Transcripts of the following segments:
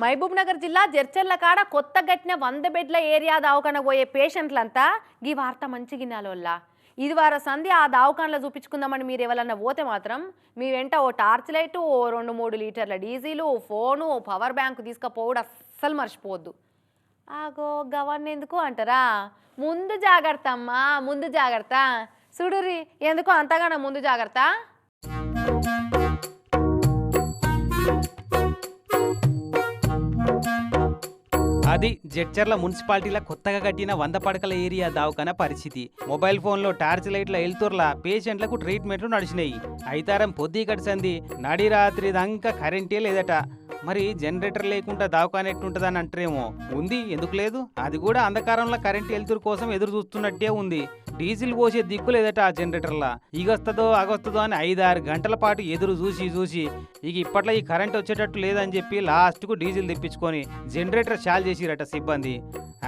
మహబూబ్ నగర్ జిల్లా జర్చర్ల కాడ కొత్త గట్టిన వంద బెడ్ల ఏరియా దావకాన పోయే పేషెంట్లంతా ఈ వార్త మంచి గిన్నాలోల్ల. ఇది వార సంధి ఆ దావకాన్లో చూపించుకుందామని మీరు ఎవరన్నా పోతే మాత్రం మీ వెంట ఓ టార్చ్ లైటు ఓ రెండు మూడు లీటర్ల డీజిలు ఫోను ఓ పవర్ బ్యాంక్ తీసుకపోవడం అస్సలు మర్చిపోవద్దు. ఆగో గవర్న ఎందుకు అంటారా? ముందు జాగ్రత్త అమ్మా ముందు జాగ్రత్త. చూడురి ఎందుకు అంతగానో ముందు జాగ్రత్త? అది జడ్చర్ల మున్సిపాలిటీల కొత్తగా కట్టిన వంద పడకల ఏరియా దావకన పరిస్థితి. మొబైల్ ఫోన్లో టార్చ్ లైట్ల ఎల్తుర్ల పేషెంట్లకు ట్రీట్మెంట్లు నడిచినాయి. అయితారం పొద్దు కడిసంది నడి రాత్రి దాకా కరెంటే లేదట. మరి జనరేటర్ లేకుండా దావకాన ఎట్లుంటుందని అంటారేమో. ఉంది ఎందుకు లేదు? అది కూడా అంధకారంలో కరెంట్ వెలుతురు కోసం ఎదురు చూస్తున్నట్టే ఉంది. డీజిల్ పోసే దిక్కు లేదట ఆ జనరేటర్లా. ఇగొస్తుందో అగొస్తుందో అని ఐదారు గంటల పాటు ఎదురు చూసి చూసి ఇక ఇప్పట్లో ఈ కరెంట్ వచ్చేటట్టు లేదని చెప్పి లాస్ట్కు డీజిల్ తెప్పించుకొని జనరేటర్ చాల్ చేసిరట సిబ్బంది.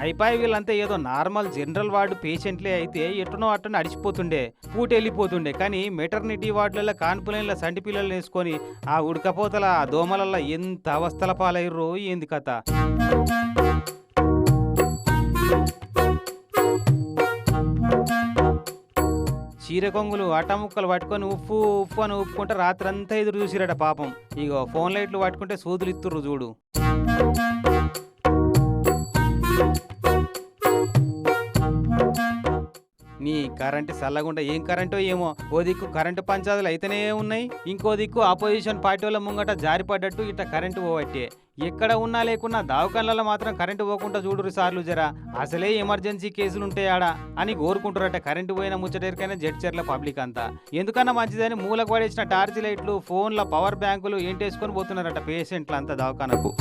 అయిపోయి వీళ్ళంతా ఏదో నార్మల్ జనరల్ వార్డు పేషెంట్లే అయితే ఎట్టునో అట్టున అడిచిపోతుండే పూట వెళ్ళిపోతుండే కానీ మెటర్నిటీ వార్డులలో కాన్పులైన్ల సంటి పిల్లలు వేసుకొని ఆ ఉడకపోతల ఆ దోమలల్లో ఎంత అవస్థల పాలయ్యారో ఏంది కథ. చీర కొంగులు అట్టముక్కలు పట్టుకొని ఉప్పు ఉప్పు అని ఉప్పుకుంటే రాత్రంతా ఎదురు చూసిరట పాపం. ఇగో ఫోన్ లైట్లు పట్టుకుంటే సూదులు ఇస్తుర్రు చూడు. నీ కరెంటు చల్లగుండా ఏం కరెంటో ఏమో. ఓ దిక్కు కరెంటు పంచాదులు అయితేనే ఉన్నాయి. ఇంకో దిక్కు ఆపోజిషన్ పార్టీ వాళ్ళ ముంగట జారిపడ్డట్టు ఇట్ట కరెంటు పోవట్టే. ఎక్కడ ఉన్నా లేకున్నా దావకాలలో మాత్రం కరెంటు పోకుండా చూడురు సార్లు జరా. అసలే ఎమర్జెన్సీ కేసులు ఉంటాయాడా అని కోరుకుంటారట కరెంటు పోయిన ముచ్చటరికైనా జడ్చర్ల పబ్లిక్ అంతా. ఎందుకన్నా మంచిదని మూలకు పడేసిన టార్చ్ లైట్లు ఫోన్ల పవర్ బ్యాంకులు ఏంటేసుకొని పోతున్నారట పేషెంట్లు అంతా దవాఖానకు.